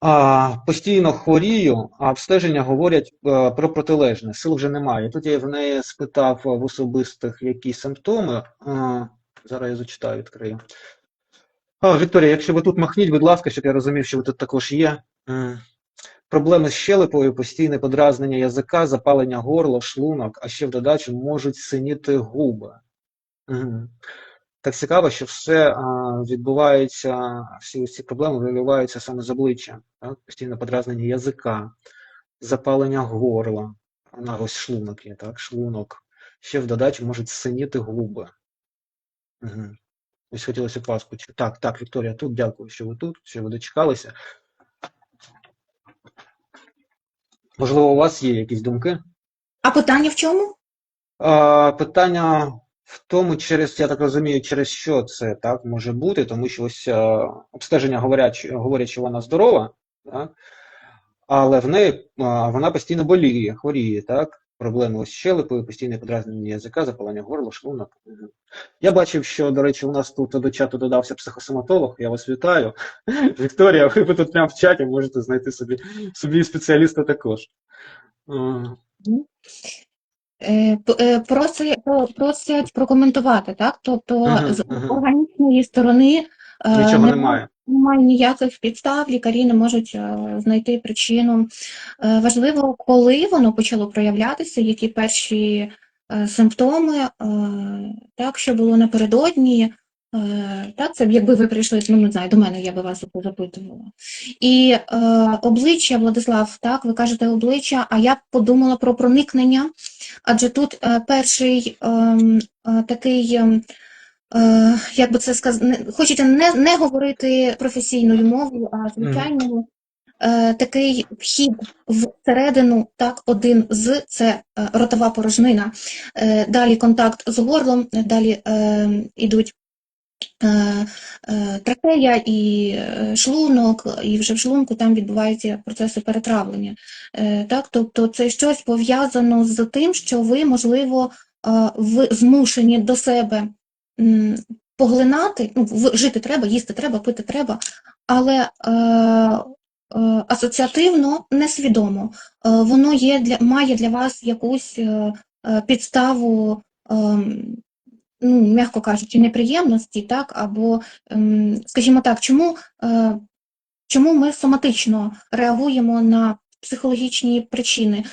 а, постійно хворію, а обстеження говорять е, про протилежне. Сил вже немає. Тут я в неї спитав в особистих які симптоми. А, зараз я зачитаю, відкрию. А, Вікторія, якщо ви тут махніть, будь ласка, щоб я розумів, що ви тут також є. М. Проблеми з щелепою, постійне подразнення язика, запалення горла, шлунок, а ще в додачу можуть синіти губи. Мгм. Так цікаво, що все а, відбувається, всі ці проблеми виявляються саме з обличчя. Так? Постійне подразнення язика, запалення горла, на ось шлунок є, так, шлунок. Ще в додачу можуть синіти губи. Угу. Ось хотілося паску. чи- Так, так, Вікторія, тут дякую, що ви тут, що ви дочекалися. Можливо, у вас є якісь думки? А питання в чому? А, питання в тому, через, я так розумію, через що це так може бути, тому що ось обстеження говорять, говорять, що вона здорова, так? але в неї вона постійно боліє, хворіє, так? Проблеми з щелепою, постійне подразнення язика, запалення горла, шлунок. Я бачив, що, до речі, у нас тут до чату додався психосоматолог, я вас вітаю. Вікторія, ви тут прямо в чаті можете знайти собі, собі спеціаліста також. Е, е, Просять, просять прокоментувати, так? Тобто Мгм, з органічної сторони е, Нічого не- немає. немає ніяких підстав, лікарі не можуть е, знайти причину. Е, Важливо, коли воно почало проявлятися, які перші е, симптоми, е, так, що було напередодні. Е, Так, це б якби ви прийшли, ну не знаю, до мене я би вас запитувала. І е, обличчя, Владислав, так, ви кажете обличчя, а я б подумала про проникнення, адже тут е, перший ем, е, такий. ем, Е, як би це сказати, хочете не, не говорити професійною мовою, а звичайною. Е, такий вхід всередину, так, один з це е, ротова порожнина. Е, далі контакт з горлом, далі е, йдуть е, е, трахея і е, шлунок, і вже в шлунку там відбуваються процеси перетравлення. Е, так, тобто це щось пов'язано з тим, що ви, можливо, е, змушені до себе поглинати, ну, жити треба, їсти треба, пити треба, але е, е, асоціативно, несвідомо, е, воно є для, має для вас якусь е, е, підставу, ем, ну, м'яко кажучи, неприємності, так, або, ем, скажімо так, чому, е, чому ми соматично реагуємо на психологічні причини?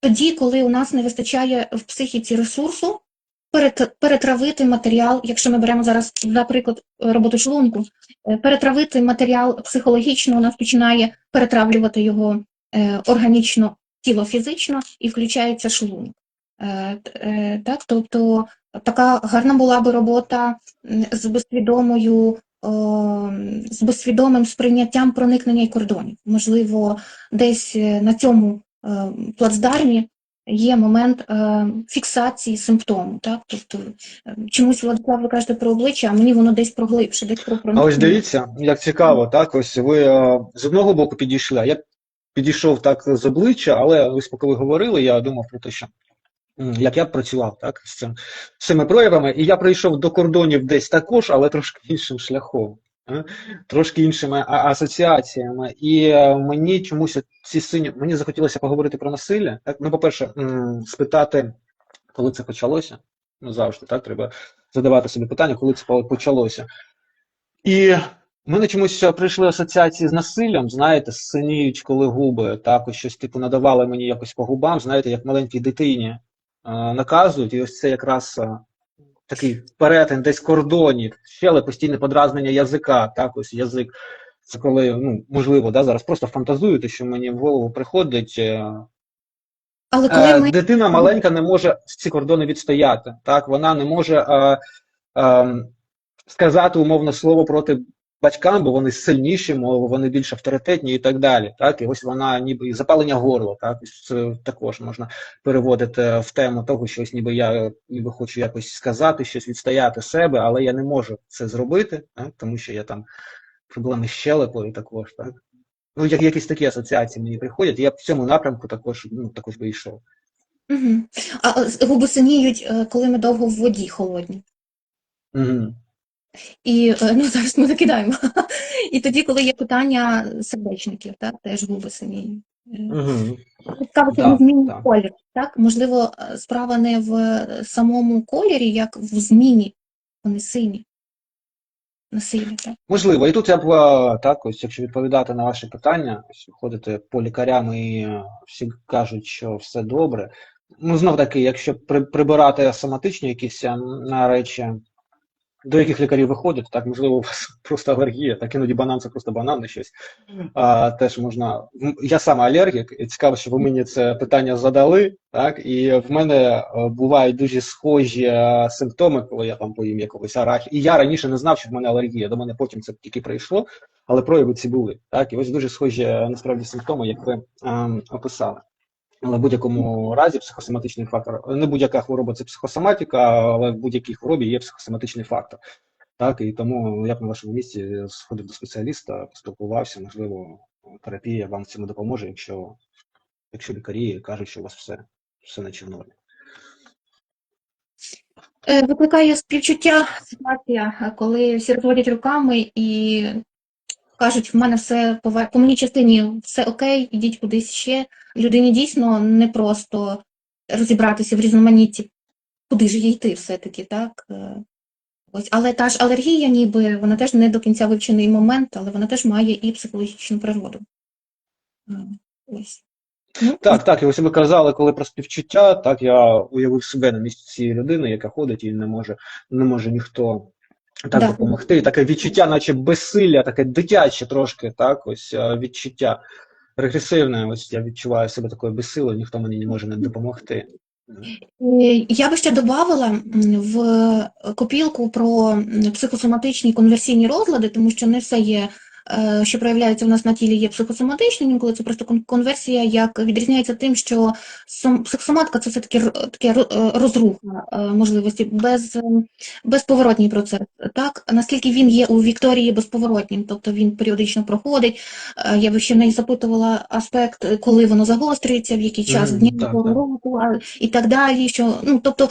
Тоді, коли у нас не вистачає в психіці ресурсу, перетравити матеріал, якщо ми беремо зараз, наприклад, роботу шлунку, е, перетравити матеріал психологічно, у нас починає перетравлювати його е, органічно, тіло фізично і включається шлунок. Так, тобто така гарна була би робота з безсвідомою, о, з безсвідомим сприйняттям проникнення і кордонів. Можливо, десь е, на цьому е, плацдармі є момент е, фіксації симптому. Так? Тобто е, чомусь Владислав, ви кажете про обличчя, а мені воно десь проглибше, десь про А ось дивіться, як цікаво, так, ось ви е, з одного боку підійшли, я підійшов так з обличчя, але ось поки ви говорили, я думав про те, що як я працював так, з цим, з цими проявами, і я прийшов до кордонів десь також, але трошки іншим шляхом, трошки іншими асоціаціями. І е, мені чомусь ці сині, мені захотілося поговорити про насилля. Так? Ну, по-перше, спитати, коли це почалося. Ну, завжди так, треба задавати собі питання, коли це почалося. І в мене чомусь е, прийшли асоціації з насиллям, знаєте, синіють, коли губи, так, ось щось типу надавали мені якось по губам, знаєте, як маленькій дитині наказують, і ось це якраз е, такий перетин десь кордонів, щеле постійне подразнення язика, так, ось язик. Це коли, ну, можливо, да, зараз просто фантазуєте, що мені в голову приходить. е, Але коли Е, ми Дитина маленька не може ці кордони відстояти. Так, вона не може е, е, сказати умовне слово проти батькам, бо вони сильніші, мов вони більш авторитетні і так далі. Так, і ось вона ніби і запалення горла. Так, це також можна переводити в тему того, що ось ніби я ніби хочу якось сказати, щось відстояти себе, але я не можу це зробити, так, тому що я там проблеми з щелепою також. Так. Ну, як якісь такі асоціації мені приходять, я в цьому напрямку також, ну, також би йшов. Угу. А губи синіють, е, коли ми довго в воді холодні. Угу. І е, ну, зараз ми закидаємо. І тоді, коли є питання сердечників, так, теж губи сині. Угу. Да, да. колір. Так? Можливо, е, справа не в самому кольорі, як в зміні. Вони сині. На так. Можливо, і тут я б е, так, ось, якщо відповідати на ваші питання, ось ходите по лікарям і е, всі кажуть, що все добре. Ну, знов таки, якщо при- прибирати соматичні якісь е, речі, до яких лікарів виходять, так можливо, у вас просто алергія, так іноді банан це просто банан, не щось. А, теж можна. Я сам алергік, і цікаво, що ви мені це питання задали, так, і в мене е, бувають дуже схожі е, симптоми, коли я там поїм якогось арахі. І я раніше не знав, що в мене алергія. До мене потім це тільки прийшло, але прояви ці були. Так, і ось дуже схожі е, насправді симптоми, як ви ем, описали. Але в будь-якому разі психосоматичний фактор, не будь-яка хвороба це психосоматика, але в будь-якій хворобі є психосоматичний фактор. Так, і тому я б на вашому місці сходив до спеціаліста, поспілкувався, можливо, терапія вам в цьому допоможе, якщо, якщо лікарі кажуть, що у вас все, все наче в нормі. Е, Викликає співчуття ситуація, коли всі розводять руками і кажуть, в мене все по, моїй частині все окей, ідіть кудись ще. Людині дійсно не просто розібратися в різноманітті, куди ж їй йти все-таки, так? Е, Ось, але та ж алергія, ніби вона теж не до кінця вивчений момент, але вона теж має і психологічну природу. Е, Ось. Ну, Так, так, і ось ви казали, коли про співчуття, так я уявив себе на місці цієї людини, яка ходить і не може, не може ніхто так Да. допомогти. Таке відчуття, наче безсилля, таке дитяче трошки, так, ось е, відчуття регресивне. Ось я відчуваю себе такою безсилою, ніхто мені не може не допомогти. Е, Я би ще додавала в копілку про психосоматичні конверсійні розлади, тому що не все є, що проявляється в нас на тілі, є психосоматичним, інколи це просто конверсія, як відрізняється тим, що сом- психосоматика це все-таки таке е, розруха е, можливості, без, е, безповоротній процес. Так, наскільки він є у Вікторії безповоротнім, тобто він періодично проходить. Е, Я би ще в неї запитувала аспект, е, коли воно загострюється, в який час Мгм, дня року, і так далі. Що ну тобто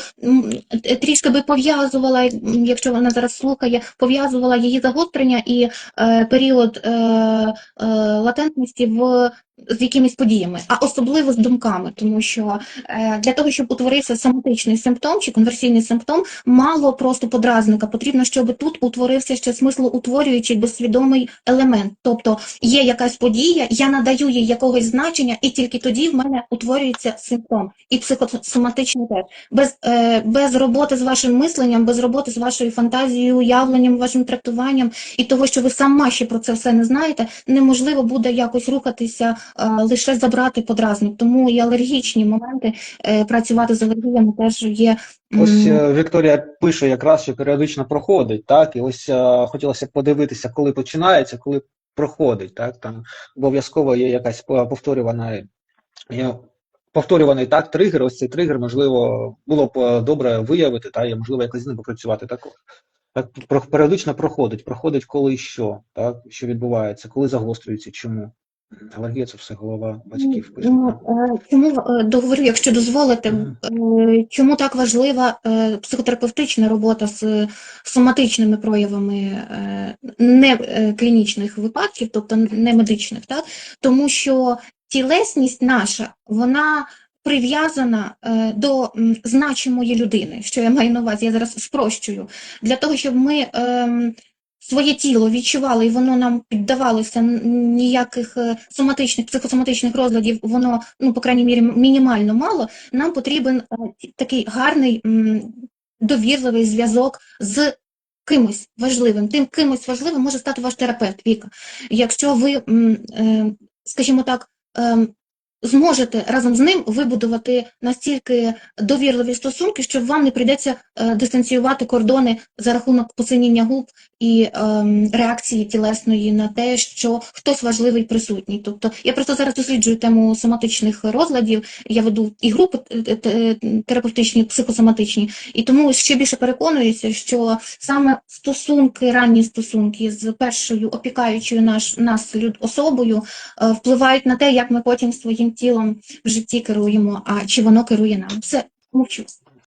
е, трішки би пов'язувала, якщо вона зараз слухає, пов'язувала її загострення і е, період е, е, латентності в з якимись подіями, а особливо з думками, тому що е, для того, щоб утворився соматичний симптом чи конверсійний симптом, мало просто подразника. Потрібно, щоб тут утворився ще смислоутворюючий безсвідомий елемент. Тобто є якась подія, я надаю їй якогось значення, і тільки тоді в мене утворюється симптом. І психосоматичний теж. Без, е, без роботи з вашим мисленням, без роботи з вашою фантазією, уявленням, вашим трактуванням і того, що ви сама ще про це все не знаєте, неможливо буде якось рухатися, лише забрати подразник. Тому і алергічні моменти е, працювати з алергіями теж є. Ось е, Вікторія пише якраз, що періодично проходить, так, і ось е, хотілося подивитися, коли починається, коли проходить, так, там обов'язково є якась повторювана, повторюваний так тригер, ось цей тригер, можливо, було б е, добре виявити, та, і можливо якось з ним попрацювати також. Так, періодично проходить, проходить коли що, так, що відбувається, коли загострюється, чому. Алергія це все голова батьків. Ну, е, Чому е, договорю, якщо дозволите, Мгм. е, чому так важлива психотерапевтична робота з соматичними проявами не клінічних випадків, тобто не медичних, так? Тому що тілесність наша, вона прив'язана до значимої людини, що я маю на увазі, я зараз спрощую, для того, щоб ми ем, своє тіло відчували, і воно нам піддавалося ніяких е, соматичних, психосоматичних розладів, воно, ну, по крайній мірі, мінімально мало, нам потрібен е, такий гарний, довірливий зв'язок з кимось важливим. Тим кимось важливим може стати ваш терапевт, Віка. Якщо ви, е, скажімо так, ем, зможете разом з ним вибудувати настільки довірливі стосунки, що вам не прийдеться е, дистанціювати кордони за рахунок посиніння губ і ем, реакції тілесної на те, що хтось важливий присутній. Тобто я просто зараз досліджую тему соматичних розладів. Я веду і групи е, е, терапевтичні, психосоматичні, і тому ще більше переконуюся, що саме стосунки, ранні стосунки з першою опікаючою наш нас люд особою впливають на те, як ми потім своїм тілом в житті керуємо, а чи воно керує нам. Все, мовчу.